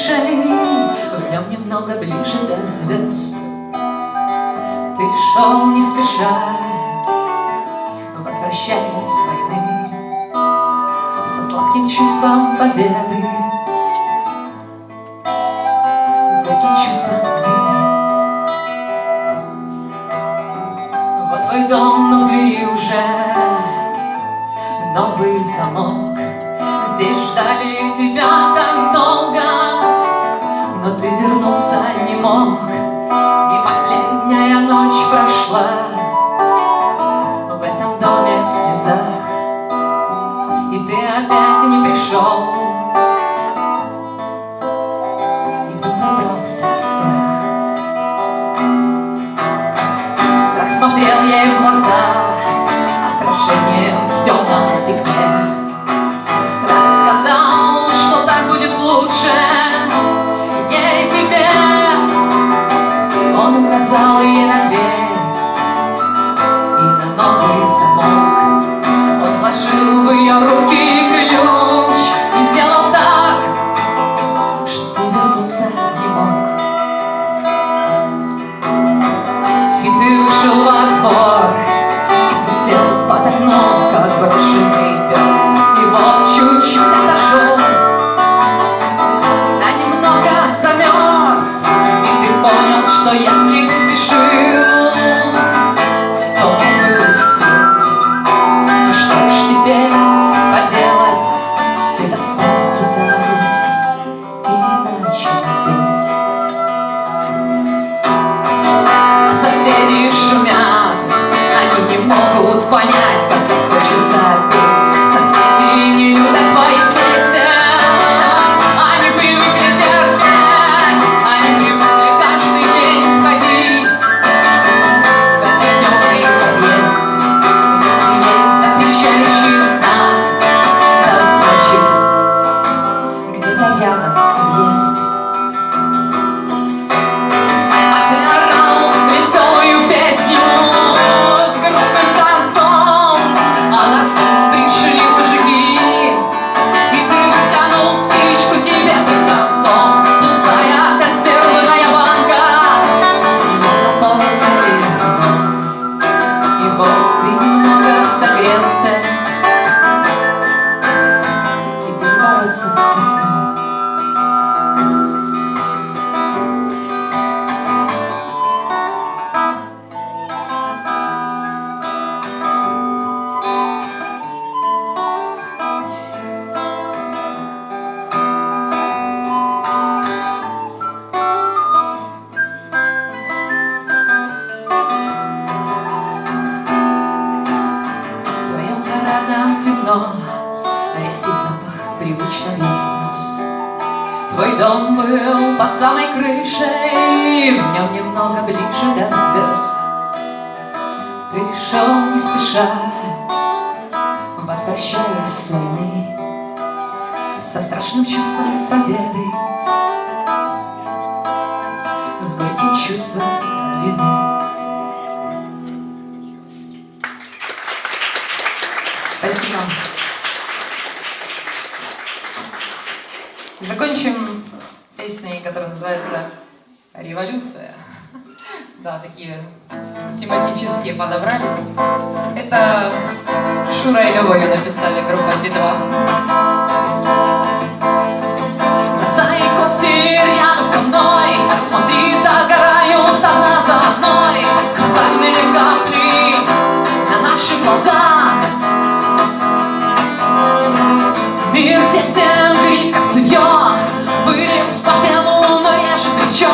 крышей В нем немного ближе до звезд. Ты шел не спеша Возвращаясь с войны Со сладким чувством победы. С горьким чувством твой дом, но в двери уже Новый замок. Здесь ждали тебя так долго вернуться не мог sorry Соседи шумят, они не могут понять, привычно бьет в нос. Твой дом был под самой крышей, в нем немного ближе до звезд. Ты шел не спеша, возвращаясь с войны, со страшным чувством победы, с горьким чувством вины. Спасибо. Закончим песней, которая называется «Революция». Да, такие тематические подобрались. Это Шура и Лёва написали, группа Би-2. Глаза и кости рядом со мной Смотри, догорают одна за одной Хрустальные капли на наших глазах телу, но я же плечо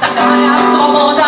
Такая свобода